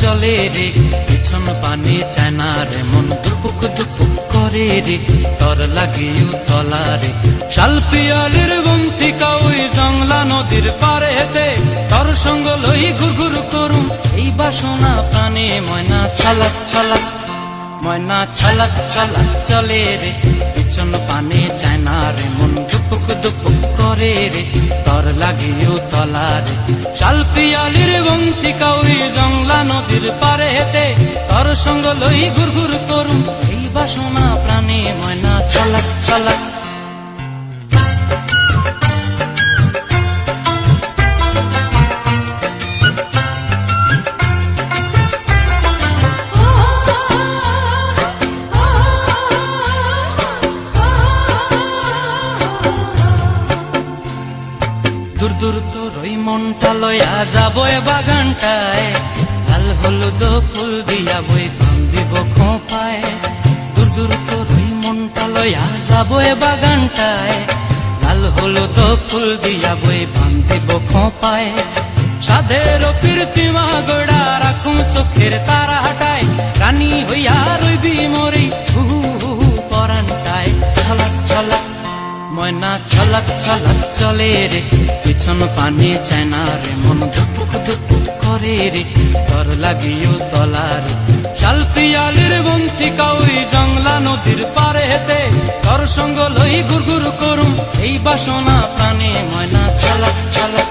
চলে রে। পিছন পানে চায় না রে, মন দুপুক দুপুক করে রে। তর লাগিও তলা রে। শাল পিয়ালের বন্তিকা ওই জংলা নদীর পারে হেতে তর সঙ্গ লই ঘুর ঘুর করুম। এই বাসনা প্রাণে ময়না ছালাক ছালাক ময়না ছালাক ছালাক চলে রে। পিছন পানে চায় না রে, মন দুপুক দুপুক করে রে, তর লাগিও তলা রে শাল পিয়ালির বন্তিকা ওই জংলা নদীর পারে হেতে তর সঙ্গ লই ঘুর ঘুর করুম। এই বাসনা প্রাণে ময়না ছালাক ছালাক। দূর দূর তোর ওই মনটা লয়া যাব এ বাগানটায়। লাল হলুদ ফুল দিয়া বই ফান দিব খোপায়। দূর দূর তোর ওই মনটা লয়া যাব এ বাগানটায়। লাল হলুদ ফুল দিয়া বই ফান দিব খোপায়। সাধের কীর্তিমা গোড়া রাখুন চোখের তারা হাটায় রানী হইয়া রইবি মরি হু হু ময়না ছলাক ছলাক চলে রে। পিছন পানি চায় মন ধুক ধুক করে রে তর লাগিও তলার। শাল বন্তি ওই জংলা নদীর পারে হেতে তর সঙ্গ লই ঘুর ঘুর করুম, এই বাসনা প্রাণে ময়না চালা ছলাক